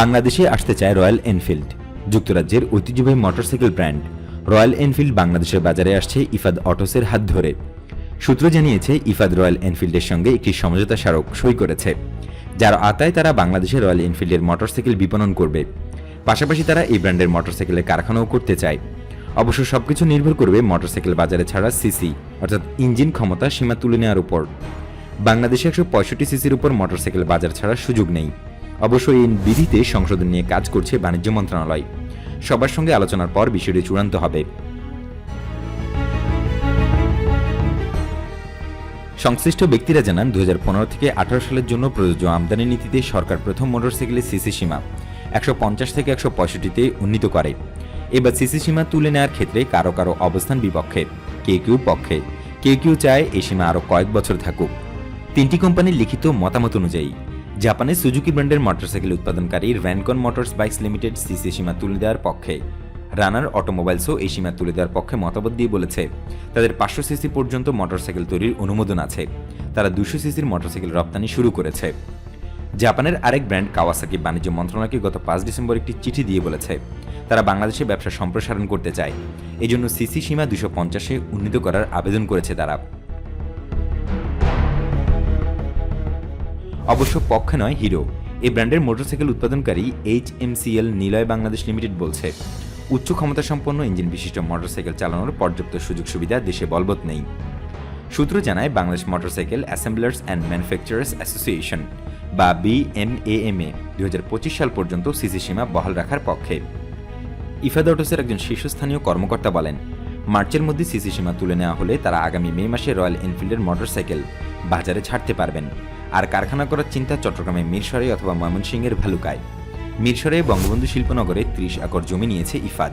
বাংলাদেশে আসতে চায় রয়্যাল এনফিল্ড। যুক্তরাজ্যের ঐতিহ্যবাহী মোটরসাইকেল ব্র্যান্ড রয়্যাল এনফিল্ড বাংলাদেশের বাজারে আসছে ইফাদ অটোসের হাত ধরে। সূত্র জানিয়েছে, ইফাদ রয়্যাল এনফিল্ডের সঙ্গে একটি সমঝোতা স্মারক সই করেছে, যার আতায় তারা বাংলাদেশে রয়্যাল এনফিল্ডের মোটরসাইকেল বিপণন করবে। পাশাপাশি তারা এই ব্র্যান্ডের মোটরসাইকেলের কারখানাও করতে চায়। অবশ্য সবকিছু নির্ভর করবে মোটরসাইকেল বাজারে ছাড়া সিসি, অর্থাৎ ইঞ্জিন ক্ষমতা সীমা তুলে নেওয়ার উপর। বাংলাদেশে একশো পঁয়ষট্টি সিসির উপর মোটরসাইকেল বাজার ছাড়ার সুযোগ নেই। অবশ্য এই বিধিতে সংশোধন নিয়ে কাজ করছে বাণিজ্য মন্ত্রণালয়। সবার সঙ্গে আলোচনার পর বিষয়টি চূড়ান্ত হবে। সংশ্লিষ্ট ব্যক্তিরা জানান দু হাজার পনেরো থেকে আঠারো সালের জন্য প্রযোজ্য আমদানি নীতিতে সরকার প্রথম মোটরসাইকেলের সিসি সীমা একশো পঞ্চাশ থেকে একশো পঁয়ষট্টিতে উন্নীত করে। এবার সিসি সীমা তুলে নেওয়ার ক্ষেত্রে কারও কারও অবস্থান বিপক্ষে, কে কেউ পক্ষে কেউ কেউ চায় এই সীমা আরও কয়েক বছর থাকুক। তিনটি কোম্পানির লিখিত মতামত অনুযায়ী জাপানের সুজুকি ব্র্যান্ডের মোটরসাইকেল উৎপাদনকারী Rancon motors bikes limited CC সীমা তুলে দেওয়ার পক্ষে। রানার অটোমোবাইলসও এই সীমা তুলে দেওয়ার পক্ষে মতামত দিয়ে বলেছে, তাদের পাঁচশো সিসি পর্যন্ত মোটরসাইকেল তৈরির অনুমোদন আছে। তারা দুশো সিসির মোটরসাইকেল রপ্তানি শুরু করেছে। জাপানের আরেক ব্র্যান্ড কাওয়াসাকি বাণিজ্য মন্ত্রণালয়কে গত পাঁচ ডিসেম্বর একটি চিঠি দিয়ে বলেছে, তারা বাংলাদেশে ব্যবসা সম্প্রসারণ করতে চায়। এজন্য সিসি সীমা দুশো পঞ্চাশে উন্নীত করার আবেদন করেছে তারা। অবশ্য পক্ষে নয়, হিরো। এই ব্র্যান্ডের মোটরসাইকেল উৎপাদনকারী H M CL Niloy Bangladesh limited বলছে, উচ্চ ক্ষমতা সম্পন্ন ইঞ্জিন বিশিষ্ট মোটরসাইকেল চালানোর পর্যাপ্ত সুযোগ সুবিধা দেশে বলবৎ নেই। সূত্র জানায়, Bangladesh motorcycle assemblers and manufacturers association, বা বিএমএএমএ দুই সাল পর্যন্ত সিসি সীমা বহাল রাখার পক্ষে। ইফাদ অটোসের একজন শীর্ষস্থানীয় কর্মকর্তা বলেন, মার্চের মধ্যে সিসি সীমা তুলে নেওয়া হলে তারা আগামী মে মাসে রয়্যাল এনফিল্ডের মোটরসাইকেল বাজারে ছাড়তে পারবেন। আর কারখানা করার চিন্তা চট্টগ্রামের মিরসরে অথবা ময়মনসিংহের ভালুকায়। মিরসরে বঙ্গবন্ধু শিল্পনগরে ত্রিশ একর জমি নিয়েছে ইফাদ।